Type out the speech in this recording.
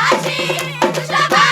Sashi, Shabbat.